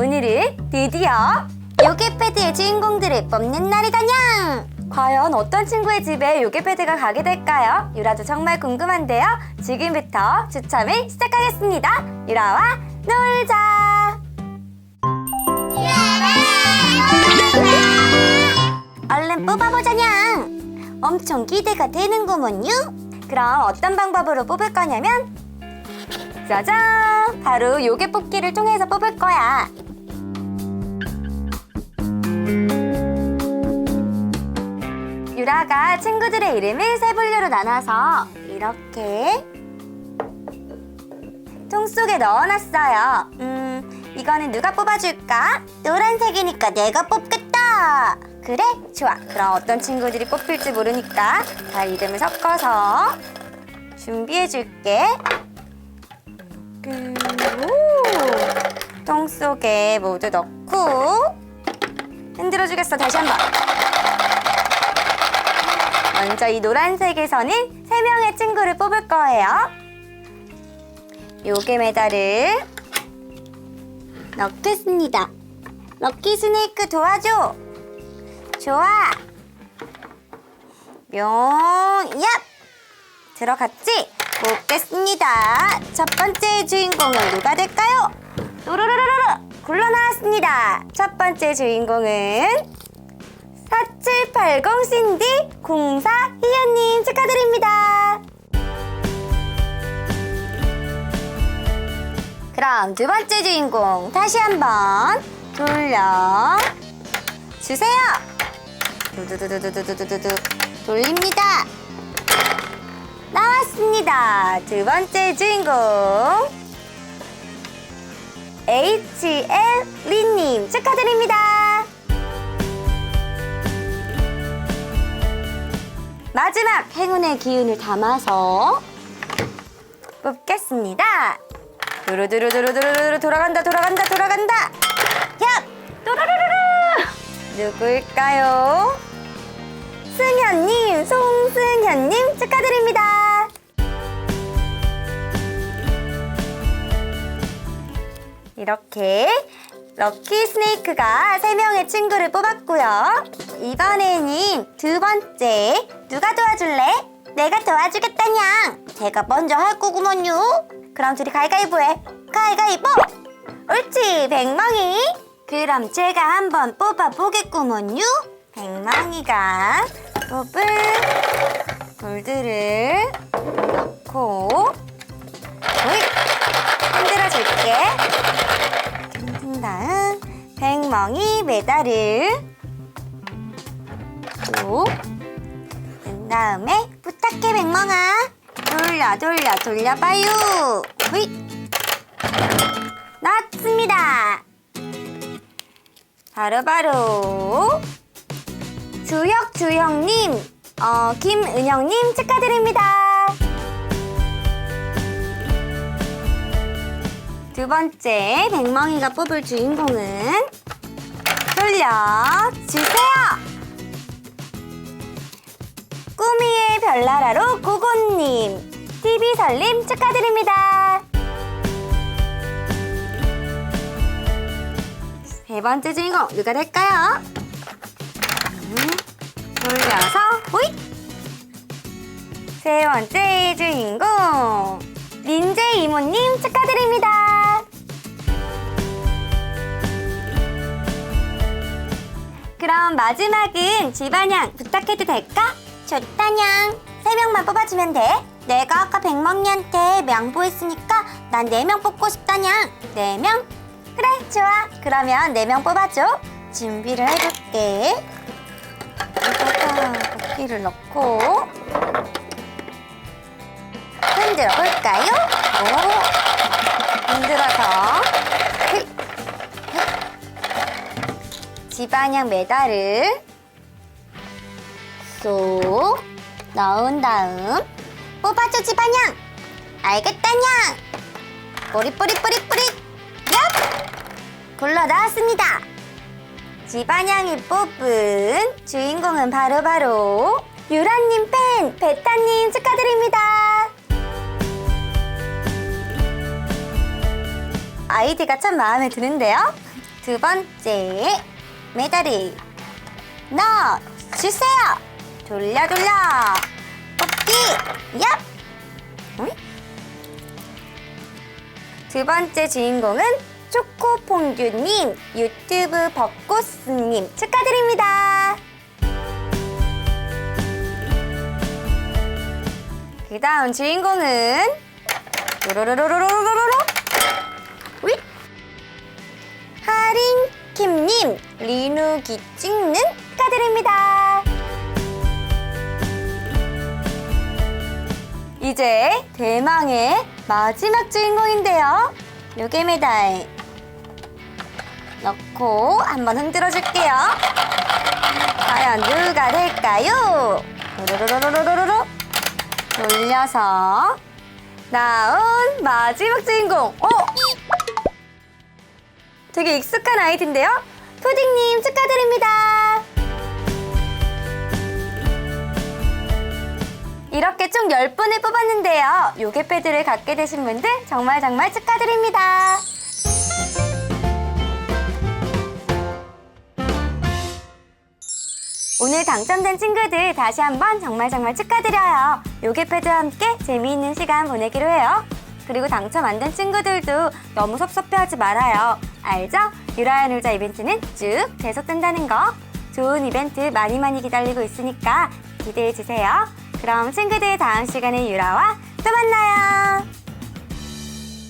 오늘은 드디어 요괴 패드의 주인공들을 뽑는 날이다냥! 과연 어떤 친구의 집에 요괴 패드가 가게 될까요? 유라도 정말 궁금한데요. 지금부터 추첨을 시작하겠습니다. 유라와 놀자! 얼른 뽑아보자냥! 엄청 기대가 되는구먼요? 그럼 어떤 방법으로 뽑을 거냐면 짜잔! 바로 요괴 뽑기를 통해서 뽑을 거야. 유라가 친구들의 이름을 세 분류로 나눠서 이렇게 통 속에 넣어놨어요. 음, 이거는 누가 뽑아줄까? 노란색이니까 내가 뽑겠다. 그래? 좋아. 그럼 어떤 친구들이 뽑힐지 모르니까 다 이름을 섞어서 준비해줄게. 통 속에 모두 넣고 흔들어주겠어. 다시 한 번. 먼저 이 노란색에서는 세 명의 친구를 뽑을 거예요. 요괴 메달을 넣겠습니다. 럭키 스네이크 도와줘. 좋아. 뿅, 얍! 들어갔지? 뽑겠습니다. 첫 번째 주인공은 누가 될까요? 또르르르르 굴러 나왔습니다. 첫 번째 주인공은 4780 신디 04 희연님 축하드립니다. 그럼 두 번째 주인공 다시 한번 돌려 주세요. 두두두두두두두두 돌립니다. 나왔습니다. 두 번째 주인공 HL 리님 축하드립니다. 마지막 행운의 기운을 담아서 뽑겠습니다. 두루두루두루두루 돌아간다 돌아간다 돌아간다. 야, 또르르르르 누구일까요? 승현님, 송승현님 축하드립니다. 이렇게 럭키 스네이크가 세명의 친구를 뽑았고요. 이번에는 두 번째 누가 도와줄래? 내가 도와주겠다냥. 제가 먼저 할 거구먼요. 그럼 둘이 가위가위보 해. 가위가위보. 옳지, 백망이. 그럼 제가 한번 뽑아보겠구먼요. 백망이가 뽑을 볼들을 넣고 오이 흔들어줄게. 백멍이 메달을 또그 다음에 부탁해 백멍아. 돌려 돌려 돌려봐요. 휘. 나왔습니다. 바로바로 주혁 주형님 어, 김은영님 축하드립니다. 두 번째 백멍이가 뽑을 주인공은 돌려주세요. 꾸미의 별나라로 고고님, TV설님 축하드립니다. 세 번째 주인공 누가 될까요? 음, 돌려서 호잇! 세 번째 주인공 민재 이모님 축하드립니다. 그럼 마지막은 집안양 부탁해도 될까? 좋다냥. 세 명만 뽑아주면 돼. 내가 아까 백멍이한테 명보했으니까 난 네 명 뽑고 싶다냥. 네 명? 그래, 좋아. 그러면 네 명 뽑아줘. 준비를 해볼게. 여기다가 도끼를 넣고 흔들어 볼까요? 오, 흔들어서. 집안양 메달을 쏙 넣은 다음 뽑아줘 집안양. 알겠다냥. 뿌리뿌리뿌리뿌리. 얍! 굴러 나왔습니다. 집안양이 뽑은 주인공은 바로바로 유라님 팬 베타님 축하드립니다. 아이디가 참 마음에 드는데요. 두 번째 메달을 넣어 주세요. 돌려 돌려. 뽑기. 얍. 두 번째 주인공은 초코퐁듀님, 유튜브 벚꽃스님 축하드립니다. 그 다음 주인공은 로로로로로로로 리누기 찍는 축하드립니다. 이제 대망의 마지막 주인공인데요. 요게 메달 넣고 한번 흔들어 줄게요. 과연 누가 될까요? 로로로로로로로 돌려서 나온 마지막 주인공. 어? 되게 익숙한 아이디인데요. 푸딩님 축하드립니다. 이렇게 총 10분을 뽑았는데요. 요괴 패드를 갖게 되신 분들 정말 정말 축하드립니다. 오늘 당첨된 친구들 다시 한번 정말 정말 축하드려요. 요괴 패드와 함께 재미있는 시간 보내기로 해요. 그리고 당첨 안 된 친구들도 너무 섭섭해하지 말아요. 알죠? 유라야 놀자 이벤트는 쭉 계속된다는 거. 좋은 이벤트 많이 많이 기다리고 있으니까 기대해 주세요. 그럼 친구들 다음 시간에 유라와 또 만나요.